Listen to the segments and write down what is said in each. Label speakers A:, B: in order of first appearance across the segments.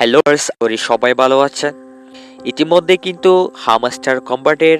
A: Hello করি সবাই ভালো আছেন। ইতিমধ্যে কিন্তু হামাস্টার কম্বাটের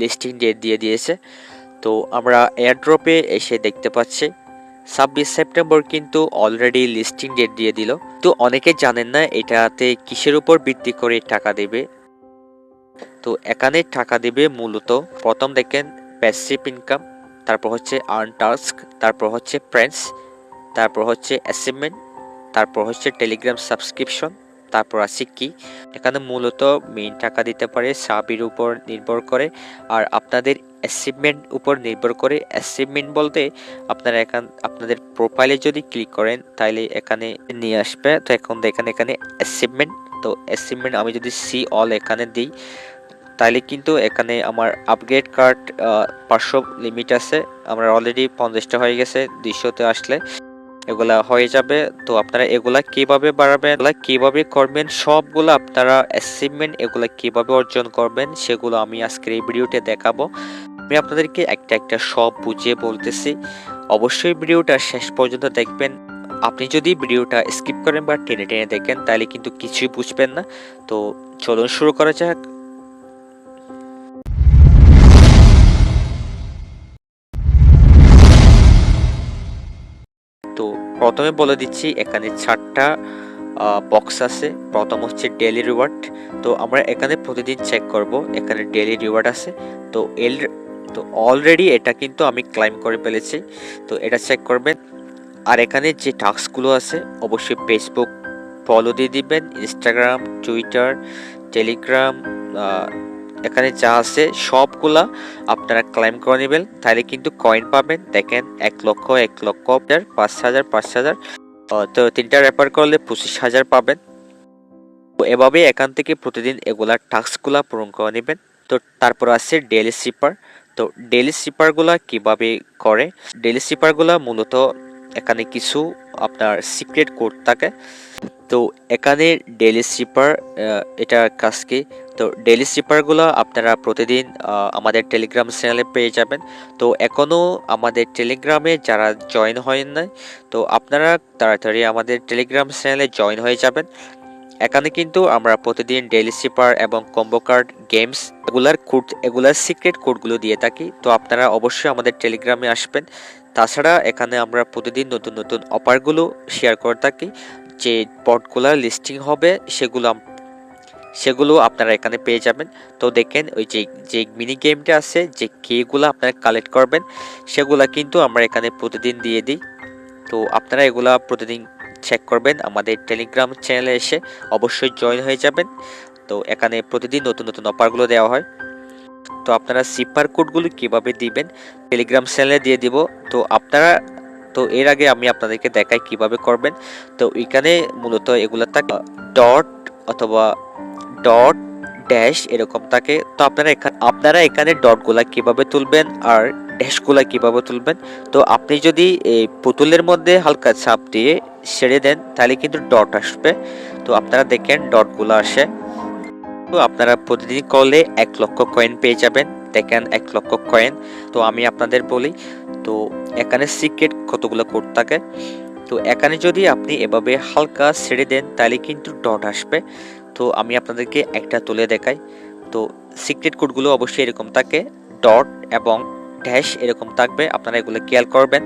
A: লিস্টিং ডেট দিয়ে দিয়েছে। তো আমরা এয়ারড্রপে এসে দেখতে পাচ্ছি, ছাব্বিশ সেপ্টেম্বর কিন্তু অলরেডি লিস্টিং ডেট দিয়ে দিল। তো অনেকে জানেন না এটাতে কিসের উপর ভিত্তি করে টাকা দেবে। তো এখানে টাকা দেবে মূলত, প্রথম দেখেন প্যাসিভ ইনকাম তারপর হচ্ছে আর্ন টাস্ক তারপর হচ্ছে ফ্রেন্ডস তারপর হচ্ছে অ্যাচিভমেন্ট তারপর হচ্ছে টেলিগ্রাম সাবস্ক্রিপশন তারপর আছে কি? এখানে মূলত মেইন টাকা দিতে পারে সাবির উপর নির্ভর করে আর আপনাদের অ্যাচিভমেন্ট উপর নির্ভর করে। অ্যাচিভমেন্ট বলতে আপনারা এখান, আপনাদের প্রোফাইলে যদি ক্লিক করেন তাহলে এখানে নিয়ে আসবে। তো এখন দেখেন এখানে অ্যাচিভমেন্ট তো অ্যাচিভমেন্ট আমি যদি সি অল এখানে দিই তাহলে কিন্তু এখানে আমার আপগ্রেড কার্ড পাঁচশো লিমিট আছে। আমার অলরেডি পঞ্চাশটা হয়ে গেছে, দুইশোতে আসলে। এগুলা হয়ে যাবে। তো আপনারা এগুলা কীভাবে বাড়াবেন, এগুলা কীভাবে করবেন, সবগুলো আপনারা অ্যাচিভমেন্ট এগুলা কীভাবে অর্জন করবেন, সেগুলো আমি আজকের এই ভিডিওতে দেখাবো। আমি আপনাদেরকে একটা একটা সব বুঝিয়ে বলতেছি। অবশ্যই ভিডিওটা শেষ পর্যন্ত দেখবেন। আপনি যদি ভিডিওটা স্কিপ করেন বা টেনে টেনে দেখেন, তাহলে কিন্তু কিছুই বুঝবেন না। তো চলুন শুরু করা যাক। প্রথমে বলে দিচ্ছি, এখানে চারটা বক্স আছে। প্রথম হচ্ছে ডেলি রিওয়ার্ড তো আমরা এখানে প্রতিদিন চেক করব, এখানে ডেলি রিওয়ার্ড আছে। তো এল, তো অলরেডি এটা কিন্তু আমি ক্লাইম করে ফেলেছি। তো এটা চেক করবেন। আর এখানে যে টাস্কগুলো আছে, অবশ্যই ফেসবুক ফলো দিয়ে দিবেন। ইনস্টাগ্রাম টুইটার টেলিগ্রাম এখানে যা আছে সবগুলা আপনারা ক্লাইম করে নেবেন। তাহলে কিন্তু কয়েন পাবেন। দেখেন, এক লক্ষ এক লক্ষ আপনার পাঁচ হাজার পাঁচ হাজার। তো তিনটা রেফার করলে পঁচিশ হাজার পাবেন। তো এভাবে এখান থেকে প্রতিদিন এগুলার টাস্কগুলা পূরণ করে নেবেন। তো তারপর আছে ডেলি সিপার তো ডেলি সিপারগুলা কীভাবে করে? ডেলি সিপারগুলা মূলত এখানে কিছু আপনার সিক্রেট কোড থাকে। তো এখানে ডেলি স্লিপার এটা কাজ কি? তো ডেলি স্লিপারগুলো আপনারা প্রতিদিন আমাদের টেলিগ্রাম চ্যানেলে পেয়ে যাবেন। তো এখনও আমাদের টেলিগ্রামে যারা জয়েন হয়েন নাই, তো আপনারা তাড়াতাড়ি আমাদের টেলিগ্রাম চ্যানেলে জয়েন হয়ে যাবেন। এখানে কিন্তু আমরা প্রতিদিন ডেলি স্লিপার এবং কম্বো কার্ড গেমস এগুলার কোড এগুলার সিক্রেট কোডগুলো দিয়ে থাকি। তো আপনারা অবশ্যই আমাদের টেলিগ্রামে আসবেন। তাছাড়া এখানে আমরা প্রতিদিন নতুন নতুন অফারগুলো শেয়ার করে থাকি। যে পটগুলার লিস্টিং হবে, সেগুলো সেগুলো আপনারা এখানে পেয়ে যাবেন। তো দেখেন, ওই যে যে মিনি গেমটা আছে, যে কেগুলো আপনারা কালেক্ট করবেন, সেগুলা কিন্তু আমরা এখানে প্রতিদিন দিয়ে দিই। তো আপনারা এগুলা প্রতিদিন চেক করবেন আমাদের টেলিগ্রাম চ্যানেলে এসে অবশ্যই জয়েন হয়ে যাবেন। তো এখানে প্রতিদিন নতুন নতুন অফারগুলো দেওয়া হয়। তো আপনারা সিপার কোডগুলো কীভাবে দিবেন? টেলিগ্রাম চ্যানেলে দিয়ে দিব। তো আপনারা, তো এর আগে আমি আপনাদেরকে দেখাই কীভাবে করবেন। তো এখানে মূলত এগুলো থাকে ডট অথবা ডট ড্যাশ এরকম থাকে। তো আপনারা এখানে আপনারা এখানে ডটগুলা কীভাবে তুলবেন আর ড্যাশগুলা কীভাবে তুলবেন? তো আপনি যদি এই পুতুলের মধ্যে হালকা ছাপ দিয়ে ছেড়ে দেন, তাহলে কিন্তু ডট আসবে। তো আপনারা দেখেন ডটগুলো আসে। আপনারা প্রতিদিন কলে এক লক্ষ কয়েন পেয়ে যাবেন। দেখেন, এক লক্ষ কয়েন তো আমি আপনাদের বলি, তো এখানে সিক্রেট কতগুলো কোড থাকে? তো এখানে যদি আপনি এভাবে হালকা ছেড়ে দেন, তাহলে কিন্তু ডট আসবে। তো আমি আপনাদেরকে একটা তুলে দেখাই। তো সিক্রেট কোডগুলো অবশ্যই এরকম থাকে। ডট এবং ড্যাশ এরকম থাকবে। আপনারা এগুলো খেয়াল করবেন।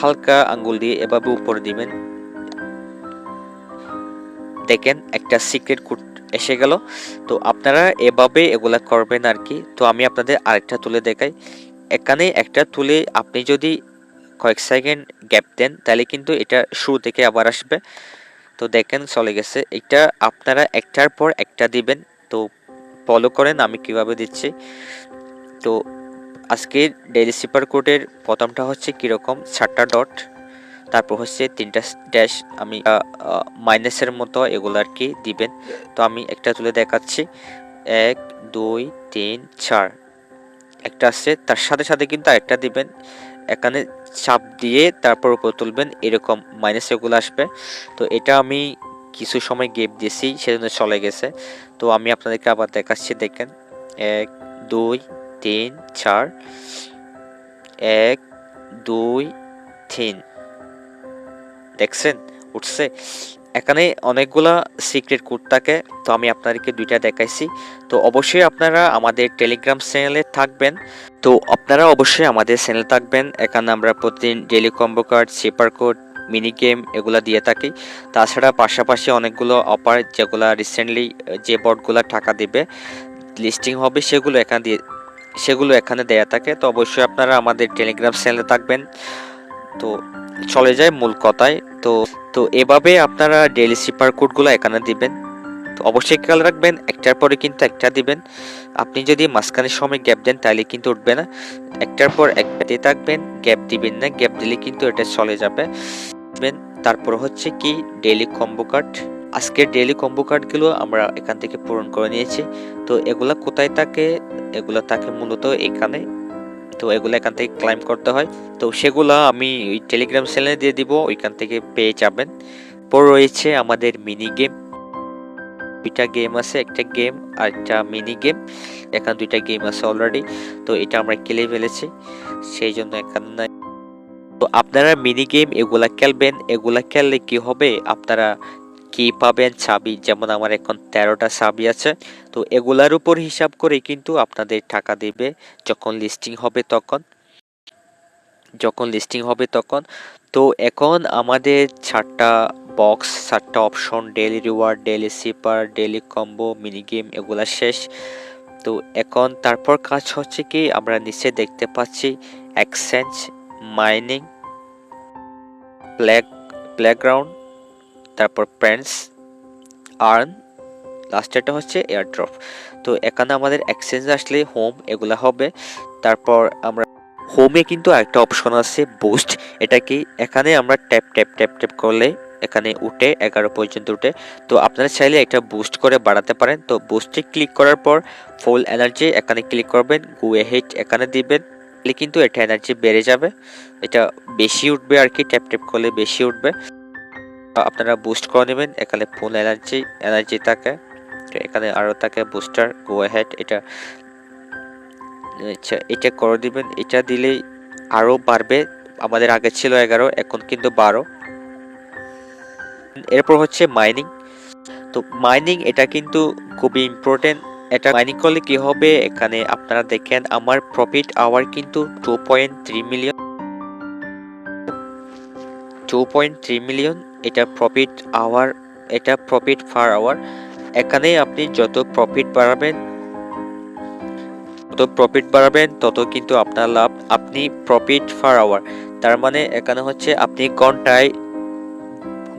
A: হালকা আঙ্গুল দিয়ে এভাবে উপরে দিবেন। দেখেন, একটা সিক্রেট কোড এসে গেল। তো আপনারা এভাবে এগুলা করবেন আর কি। তো আমি আপনাদের আরেকটা তুলে দেখাই। এখানে একটা তুলে আপনি যদি কয়েক সেকেন্ড গ্যাপ দেন, তাহলে কিন্তু এটা শুরু থেকে আবার আসবে। তো দেখেন, চলে গেছে। এটা আপনারা একটার পর একটা দিবেন। তো ফলো করেন, আমি কীভাবে দিচ্ছি। তো আজকে ডেলি সিপার কোডের প্রথমটা হচ্ছে কীরকম? চারটা ডট তারপর হচ্ছে তিনটা ড্যাশ আমি মাইনাসের মতো এগুলো আর কি দিবেন। তো আমি একটা তুলে দেখাচ্ছি। এক, দুই, তিন, চার। একটা আছে, তার সাথে সাথে কিন্তু আরেকটা দিবেন। এখানে চাপ দিয়ে তারপর উপর তুলবেন, এরকম মাইনাস এগুলো আসবে। তো এটা আমি কিছু সময় গেপ দিয়েছি, সেজন্য চলে গেছে। তো আমি আপনাদেরকে আবার দেখাচ্ছি, দেখেন। এক, দুই, তিন, চার। এক, দুই, তিন। দেখছেন, উঠছে। এখানে অনেকগুলা সিক্রেট কোড থাকে, তো আমি আপনাদেরকে দুইটা দেখাইছি। তো অবশ্যই আপনারা আমাদের টেলিগ্রাম চ্যানেলে থাকবেন। তো আপনারা অবশ্যই আমাদের চ্যানেল থাকবেন। এখানে আমরা প্রতিদিন daily combo card super code mini game এগুলো দিয়ে থাকি। তাছাড়া পাশাপাশি অনেকগুলো অফার যেগুলো রিসেন্টলি যে বোর্ডগুলো টাকা দিবে লিস্টিং হবে সেগুলো এখানে দিয়ে, সেগুলো এখানে দেয়া থাকে। তো অবশ্যই আপনারা আমাদের টেলিগ্রাম চ্যানেলে থাকবেন। তো চলে যায় মূল কথায়। তো তো এভাবে আপনারা ডেলি সিপার কোডগুলো এখানে দিবেন। তো অবশ্যই খেয়াল রাখবেন, একটার পরে কিন্তু একটা দিবেন। আপনি যদি মাঝখানে সময় গ্যাপ দেন, তাহলে কিন্তু উঠবে না। একটার পর একটা দিয়ে থাকবেন গ্যাপ দিবেন না। গ্যাপ দিলে কিন্তু এটা চলে যাবে। তারপর হচ্ছে কি ডেলি কম্বো কার্ড আজকের ডেলি কম্বো কার্ডগুলো আমরা এখান থেকে পূরণ করে নিয়েছি। তো এগুলা কোথায় থাকে? এগুলো থাকে মূলত এখানে। তো এগুলো এখান থেকে ক্লাইম করতে হয়। তো সেগুলো আমি ওই টেলিগ্রাম চ্যানেলে দিয়ে দিব, ওইখান থেকে পেয়ে যাবেন। পর রয়েছে আমাদের মিনি গেম দুইটা গেম আছে, একটা গেম আর একটা মিনি গেম এখানে দুইটা গেম আছে অলরেডি তো এটা আমরা খেলে ফেলেছি। সেই জন্য এখানে তো আপনারা মিনি গেম এগুলা খেলবেন, এগুলা খেললে কি হবে? আপনারা কি পাবেন চাবি? যেমন আমার এখন তেরোটা চাবি আছে, তো এগুলার উপর হিসাব করে কিন্তু আপনাদের টাকা দেবে যখন লিস্টিং হবে তখন। যখন লিস্টিং হবে তখন। তো এখন আমাদের চারটা বক্স চারটা option daily reward daily cipher daily combo mini game এগুলা শেষ। তো এখন তারপর কাজ হচ্ছে কি, আমরা নিচে দেখতে পাচ্ছি এক্সচেঞ্জ মাইনিং প্লেগ প্লেগ্রাউন্ড তারপর প্যান্টস, আর্ন লাস্টেরটা হচ্ছে এয়ারড্রপ তো এখানে আমাদের এক্সচেঞ্জ আসলে হোম এগুলা হবে। তারপর আমরা হোমে কিন্তু একটা অপশন আছে বুস্ট এটা কি? এখানে আমরা ট্যাপ ট্যাপ ট্যাপ ট্যাপ করলে এখানে উঠে এগারো পর্যন্ত উঠে। তো আপনারা চাইলে এটা বুস্ট করে বাড়াতে পারেন। তো বুস্টে ক্লিক করার পর ফুল এনার্জি এখানে ক্লিক করবেন গু হেড এখানে দিবেন। কিন্তু এটা এনার্জি বেড়ে যাবে। এটা বেশি উঠবে আর কি ট্যাপ ট্যাপ করলে বেশি উঠবে। আপনারা বুস্ট করে নেবেন। এখানে ফুল এনার্জি এনার্জি থাকে। এখানে আরও থাকে বুস্টার গো হেড এটা আচ্ছা এটা করে দিবেন। এটা দিলেই আরও বাড়বে। আমাদের আগে ছিল এগারো, এখন কিন্তু বারো। এরপর হচ্ছে মাইনিং তো মাইনিং এটা কিন্তু খুবই ইম্পর্টেন্ট এটা মাইনিং করলে কি হবে? এখানে আপনারা দেখেন, আমার প্রফিট আওয়ার কিন্তু two point three million two point three million এটা প্রফিট আওয়ার এটা প্রফিট পার আওয়ার এখানে আপনি যত প্রফিট বাড়াবেন তত প্রফিট বাড়াবেন, তত কিন্তু আপনার লাভ। আপনি প্রফিট পার আওয়ার তার মানে এখানে হচ্ছে আপনি ঘন্টায়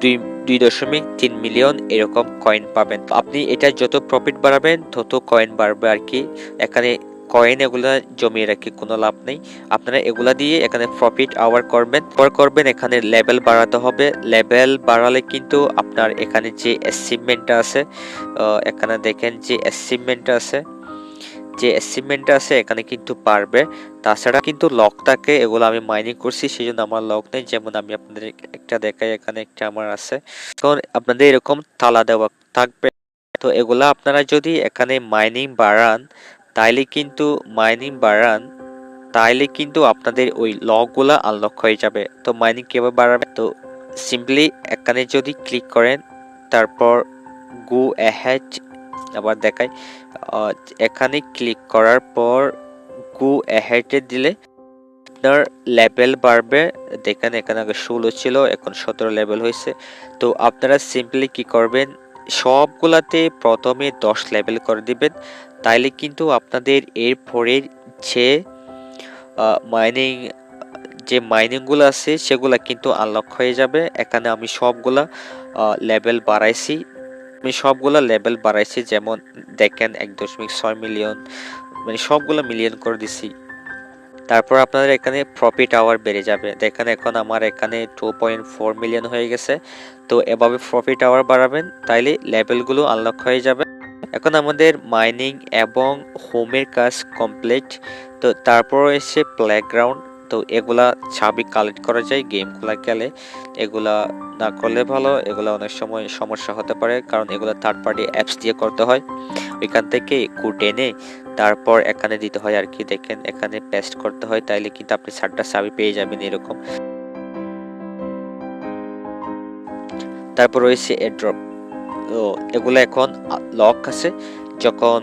A: দুই দুই দশমিক তিন মিলিয়ন এরকম কয়েন পাবেন। আপনি এটা যত প্রফিট বাড়াবেন, তত কয়েন বাড়বে আর কি। এখানে কয়েন এগুলা জমিয়ে রাখি কোনো লাভ নেই। আপনারা এগুলা দিয়ে এখানে প্রফিট আওয়ার করবেন। পর করবেন এখানে লেভেল বাড়াতে হবে। লেভেল বাড়ালে কিন্তু আপনার এখানে যে অ্যাচিভমেন্টটা আছে এখানে দেখেন যে অ্যাচিভমেন্টটা আছে, যে অ্যাচিভমেন্টটা আছে এখানে কিন্তু পারবে। তাছাড়া কিন্তু লক থাকে, এগুলো আমি মাইনিং করছি সেই জন্য আমার লক নেই। যেমন আমি আপনাদের একটা দেখাই, এখানে একটা আমার আছে। এখন আপনাদের এরকম তালা দেওয়া থাকবে। তো এগুলা আপনারা যদি এখানে মাইনিং বাড়ান তাইলে কিন্তু মাইনিং বাড়ান তাইলে কিন্তু আপনাদের ওই লকগুলা আনলক হয়ে যাবে। তো মাইনিং কীভাবে বাড়াবে? তো সিম্পলি এখানে যদি ক্লিক করেন তারপর গো অ্যাহেড আবার আহ, এখানে ক্লিক করার পর গো অ্যাহেডে দিলে আপনার লেভেল বাড়বে। দেখেন এখানে আগে ষোলো ছিল এখন সতেরো লেভেল হয়েছে। তো আপনারা সিম্পলি কি করবেন? সবগুলাতে প্রথমে দশ লেভেল করে দিবেন। তাইলে কিন্তু আপনাদের এর পরের যে মাইনিং যে মাইনিংগুলো আছে, সেগুলা কিন্তু আনলক হয়ে যাবে। এখানে আমি সবগুলা লেভেল বাড়াইছি। আমি সবগুলা লেভেল বাড়াইছি, যেমন দেখেন এক দশমিক ছয় মিলিয়ন মানে সবগুলো মিলিয়ন করে দিছি। তারপর আপনাদের এখানে প্রফিট আওয়ার বেড়ে যাবে। দেখেন এখন আমার এখানে টু পয়েন্ট ফোর মিলিয়ন হয়ে গেছে। তো এভাবে প্রফিট আওয়ার বাড়াবেন, তাইলে লেভেলগুলো আনলক হয়ে যাবে। এখন আমাদের মাইনিং এবং হোমের কাজ কমপ্লিট তো তারপর এসে প্লেগ্রাউন্ড তো এগুলা ছাবি কালেক্ট করা যায় গেমগুলা খেলে এগুলা না করলে ভালো, এগুলা অনেক সময় সমস্যা হতে পারে, কারণ এগুলা থার্ড পার্টি অ্যাপস দিয়ে করতে হয়। ওইখান থেকে কোড এনে তারপর এখানে দিতে হয় আর কি। দেখেন, এখানে পেস্ট করতে হয়, তাইলে কিন্তু আপনি চারটা চাবি পেয়ে যাবেন এরকম। তারপর রয়েছে এড্রপ তো এগুলো এখন লক আছে। যখন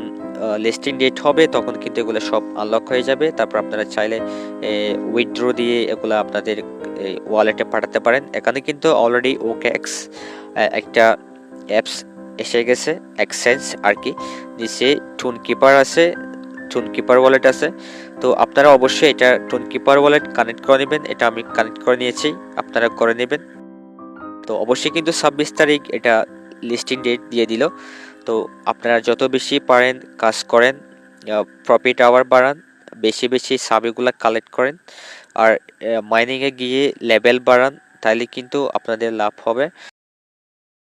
A: লিস্টিং ডেট হবে, তখন কিন্তু এগুলো সব আনলক হয়ে যাবে। তারপর আপনারা চাইলে উইথড্রো দিয়ে এগুলো আপনাদের ওয়ালেটে পাঠাতে পারেন। এখানে কিন্তু অলরেডি ওকেএক্স একটা অ্যাপস এসে গেছে এক্সচেঞ্জ আর কি। নিচে টুন কিপার আছে টুন কিপার ওয়ালেট আছে। তো আপনারা অবশ্যই এটা টুন কিপার ওয়ালেট কানেক্ট করে নেবেন। এটা আমি কানেক্ট করে নিয়েছি, আপনারা করে নেবেন। তো অবশ্যই কিন্তু ছাব্বিশ তারিখ এটা লিস্টিং ডেট দিয়ে দিল। তো আপনারা যত বেশি পারেন কাজ করেন প্রফিট আওয়ার বাড়ান, বেশি বেশি সাবিগুলো কালেক্ট করেন, আর মাইনিংয়ে গিয়ে লেভেল বাড়ান তাহলে কিন্তু আপনাদের লাভ হবে।